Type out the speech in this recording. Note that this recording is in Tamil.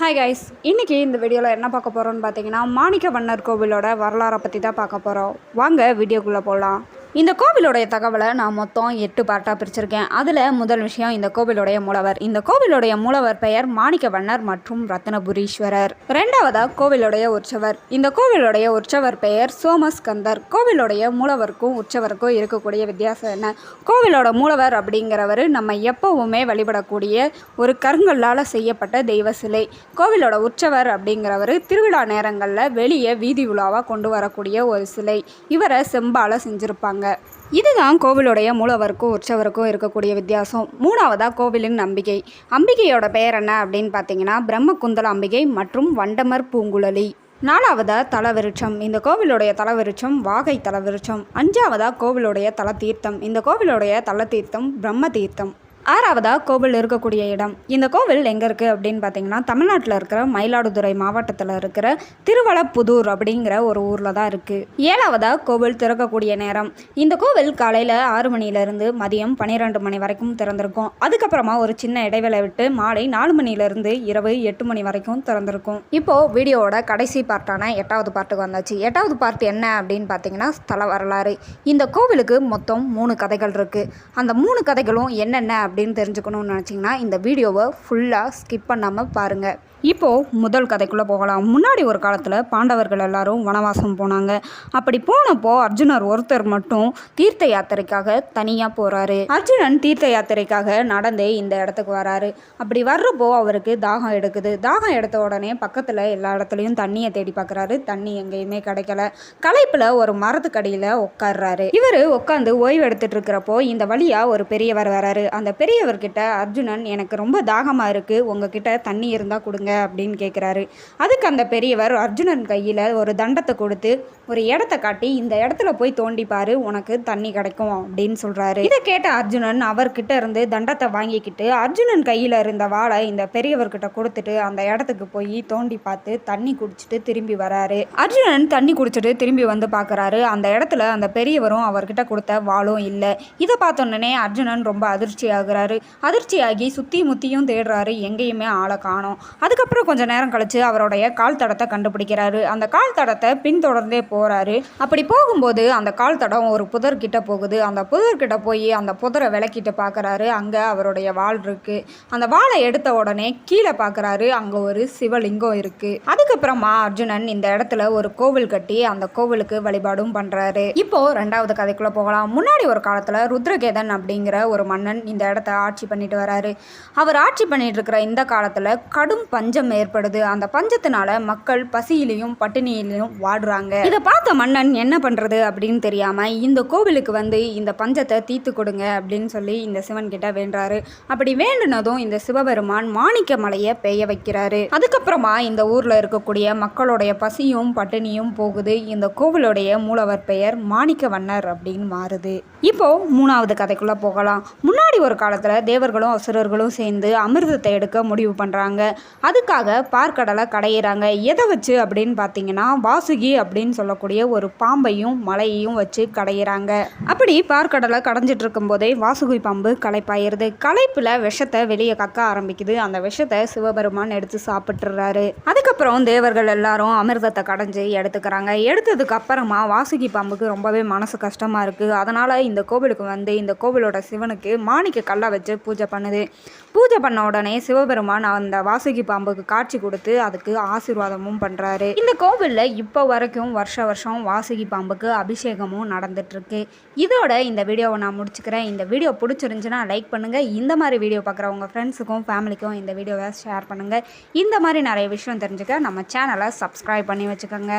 ஹாய் கைஸ் இன்றைக்கி இந்த வீடியோவில் என்ன பார்க்க போகிறோம்னு பார்த்தீங்கன்னா மாணிக்க வண்ணர் கோவிலோட வரலாறை பற்றி தான் பார்க்க போகிறோம் வாங்க வீடியோக்குள்ளே போகலாம் இந்த கோவிலுடைய தகவலை நான் மொத்தம் எட்டு பார்ட்டாக பிரிச்சிருக்கேன். அதில் முதல் விஷயம் இந்த கோவிலுடைய மூலவர். இந்த கோவிலுடைய மூலவர் பெயர் மாணிக்க வண்ணர் மற்றும் ரத்னபுரீஸ்வரர். ரெண்டாவதாக கோவிலுடைய உற்சவர். இந்த கோவிலுடைய உற்சவர் பெயர் சோமஸ்கந்தர். கோவிலுடைய மூலவருக்கும் உற்சவருக்கும் இருக்கக்கூடிய வித்தியாசம் என்ன? கோவிலோட மூலவர் அப்படிங்கிறவர் நம்ம எப்பவுமே வழிபடக்கூடிய ஒரு கருங்கல்லால் செய்யப்பட்ட தெய்வ சிலை. கோவிலோட உற்சவர் அப்படிங்கிறவர் திருவிழா நேரங்களில் வெளியே வீதி உலாவாக கொண்டு வரக்கூடிய ஒரு சிலை. இவரை செம்பால செஞ்சுருப்பாங்க. இதுதான் கோவிலுடைய மூலவருக்கும் உற்சவருக்கும் இருக்கக்கூடிய வித்தியாசம். மூணாவதாக கோவிலின் நம்பிக்கை. அம்பிகையோட பெயர் என்ன அப்படின்னு பார்த்தீங்கன்னா பிரம்மகுந்தல அம்பிகை மற்றும் வண்டமர் பூங்குழலி. நாலாவதாக தலவிருட்சம். இந்த கோவிலுடைய தலவிருட்சம் வாகை தலவிருட்சம். அஞ்சாவதாக கோவிலுடைய தல தீர்த்தம் இந்த கோவிலுடைய தல தீர்த்தம் பிரம்ம தீர்த்தம் ஆறாவதாக கோவில் இருக்கக்கூடிய இடம். இந்த கோவில் எங்கே இருக்குது அப்படின்னு பார்த்தீங்கன்னா தமிழ்நாட்டில் இருக்கிற மயிலாடுதுறை மாவட்டத்தில் இருக்கிற திருவளப்புதூர் அப்படிங்கிற ஒரு ஊரில் தான் இருக்குது ஏழாவதாக கோவில் திறக்கக்கூடிய நேரம். இந்த கோவில் காலையில் ஆறு மணிலேருந்து மதியம் பன்னிரெண்டு மணி வரைக்கும் திறந்திருக்கும். அதுக்கப்புறமா ஒரு சின்ன இடைவேளை விட்டு மாலை நாலு மணிலேருந்து இரவு எட்டு மணி வரைக்கும் திறந்திருக்கும். இப்போது வீடியோவோட கடைசி பார்ட்டான எட்டாவது பார்ட்டுக்கு வந்தாச்சு. எட்டாவது பார்ட் என்ன அப்படின்னு பார்த்தீங்கன்னா ஸ்தல வரலாறு. இந்த கோவிலுக்கு மொத்தம் மூணு கதைகள் இருக்குது அந்த மூணு கதைகளும் என்னென்ன அப்படின்னு தெரிஞ்சுக்கணும்னு நினச்சிங்கன்னா இந்த வீடியோவை ஃபுல்லாக ஸ்கிப் பண்ணாமல் பாருங்கள் இப்போது முதல் கதைக்குள்ளே போகலாம். முன்னாடி ஒரு காலத்தில் பாண்டவர்கள் எல்லாரும் வனவாசம் போனாங்க. அப்படி போனப்போ அர்ஜுனர் ஒருத்தர் மட்டும் தீர்த்த யாத்திரைக்காக தனியாக போகிறாரு அர்ஜுனன் தீர்த்த யாத்திரைக்காக நடந்தே இந்த இடத்துக்கு வராரு. அப்படி வர்றப்போ அவருக்கு தாகம் எடுக்குது. தாகம் எடுத்த உடனே பக்கத்தில் எல்லா இடத்துலையும் தண்ணியை தேடி பார்க்குறாரு தண்ணி எங்கேயுமே கிடைக்கல. களைப்பில் ஒரு மரத்துக்கடியில் உட்காடுறாரு இவர் உட்காந்து ஓய்வு எடுத்துட்டு இருக்கிறப்போ இந்த வழியாக ஒரு பெரியவர் வராரு. அந்த பெரியவர்கிட்ட அர்ஜுனன் எனக்கு ரொம்ப தாகமாக இருக்குது உங்ககிட்ட தண்ணி இருந்தால் கொடுங்க அப்படின்னு கேட்குறாரு அதுக்கு அந்த பெரியவர் அர்ஜுனன் கையில் ஒரு தண்டத்தை கொடுத்து ஒரு இடத்த காட்டி இந்த இடத்துல போய் தோண்டிப்பார் உனக்கு தண்ணி கிடைக்கும் அப்படின்னு சொல்கிறாரு இதை கேட்ட அர்ஜுனன் அவர்கிட்ட இருந்து தண்டத்தை வாங்கிக்கிட்டு அர்ஜுனன் கையில் இருந்த வாளை இந்த பெரியவர்கிட்ட கொடுத்துட்டு அந்த இடத்துக்கு போய் தோண்டி பார்த்து தண்ணி குடிச்சிட்டு திரும்பி வராரு. அர்ஜுனன் தண்ணி குடிச்சிட்டு திரும்பி வந்து பார்க்குறாரு அந்த இடத்துல அந்த பெரியவரும் அவர்கிட்ட கொடுத்த வாழும் இல்லை. இதை பார்த்தோன்னே அர்ஜுனன் ரொம்ப அதிர்ச்சியாக ஆகுறாரு அதிர்ச்சியாகி சுற்றி முத்தியும் தேடுறாரு. எங்கேயுமே ஆளை காணோம். அதுக்கப்புறம் கொஞ்ச நேரம் கழிச்சு அவருடைய கால் தடத்தை கண்டுபிடிக்கிறாரு. அந்த கால் தடத்தை பின்தொடர்ந்தே போகிறாரு அப்படி போகும்போது அந்த கால் தடம் ஒரு புதர்கிட்ட போகுது. அந்த புதர்கிட்ட போய் அந்த புதரை விளக்கிட்டு பார்க்குறாரு அங்கே அவருடைய வாள் இருக்கு. அந்த வாளை எடுத்த உடனே கீழே பார்க்குறாரு அங்கே ஒரு சிவலிங்கம் இருக்கு. அதுக்கப்புறமா அர்ஜுனன் இந்த இடத்துல ஒரு கோவில் கட்டி அந்த கோவிலுக்கு வழிபாடும் பண்ணுறாரு இப்போ ரெண்டாவது கதைக்குள்ளே போகலாம். முன்னாடி ஒரு காலத்தில் ருத்ரகேதன் அப்படிங்கிற ஒரு மன்னன் இந்த இடத்த ஆட்சி பண்ணிட்டு வராரு. அவர் ஆட்சி பண்ணிட்டு இருக்கிற இந்த காலத்தில் கடும் பஞ்சம் ஏற்படுது. அந்த பஞ்சத்தினால மக்கள் பசியிலையும் பட்டினியிலையும் வாடுறாங்க. இதை பார்த்த மன்னன் என்ன பண்ணுறது அப்படின்னு தெரியாமல் இந்த கோவிலுக்கு வந்து இந்த பஞ்சத்தை தீர்த்து கொடுங்க அப்படின்னு சொல்லி இந்த சிவன் கிட்ட வேண்டுறாரு. அப்படி வேண்டுனதும் இந்த சிவபெருமான் மாணிக்க மலையை பெய்ய வைக்கிறாரு. அதுக்கப்புறமா இந்த ஊரில் இருக்கக்கூடிய மக்களுடைய பசியும் பட்டினியும் போகுது. இந்த கோவிலுடைய மூலவர் பெயர் மாணிக்க வண்ணர் அப்படின்னு மாறுது. இப்போ மூணாவது கதைக்குள்ள போகலாம். முன்னாடி ஒரு காலத்தில் தேவர்களும் அசுரர்களும் சேர்ந்து அமிர்தத்தை எடுக்க முடிவு பண்ணுறாங்க அதுக்காக பார்க்கடலை கடையிறாங்க. எதை வச்சு அப்படின்னு பார்த்தீங்கன்னா வாசுகி அப்படின்னு சொல்லக்கூடிய ஒரு பாம்பையும் மலையையும் வச்சு கடையிறாங்க. அப்படி பார்க்கடலை கடைஞ்சிட்டு இருக்கும்போதே வாசுகி பாம்பு களைப்பாயிருது. களைப்பில் விஷத்தை வெளியே கக்க ஆரம்பிக்குது. அந்த விஷத்தை சிவபெருமான் எடுத்து சாப்பிட்டுறாரு. அதுக்கப்புறம் தேவர்கள் எல்லாரும் அமிர்தத்தை கடைஞ்சி எடுத்துக்கிறாங்க. எடுத்ததுக்கு அப்புறமா வாசுகி பாம்புக்கு ரொம்பவே மனசு கஷ்டமாக இருக்குது அதனால் இந்த கோவிலுக்கு வந்து இந்த கோவிலோட சிவனுக்கு மாணிக்க கல்லை வச்சு பூஜை பண்ணுது. பூஜை பண்ண உடனே சிவபெருமான் அந்த வாசுகி பாம்புக்கு காட்சி கொடுத்து அதுக்கு ஆசீர்வாதமும் பண்ணுறாரு இந்த கோவிலில் இப்போ வரைக்கும் வருஷ வருஷம் வாசுகி பாம்புக்கு அபிஷேகமும் நடந்துட்டுருக்கு. இதோட இந்த வீடியோவை நான் முடிச்சுக்கிறேன். இந்த வீடியோ பிடிச்சிருந்துச்சுன்னா லைக் பண்ணுங்கள் இந்த மாதிரி வீடியோ பார்க்குற உங்கள் ஃப்ரெண்ட்ஸுக்கும் ஃபேமிலிக்கும் இந்த வீடியோவை ஷேர் பண்ணுங்கள் இந்த மாதிரி நிறைய விஷயம் தெரிஞ்சுக்க நம்ம சேனலை சப்ஸ்கிரைப் பண்ணி வச்சுக்கோங்க.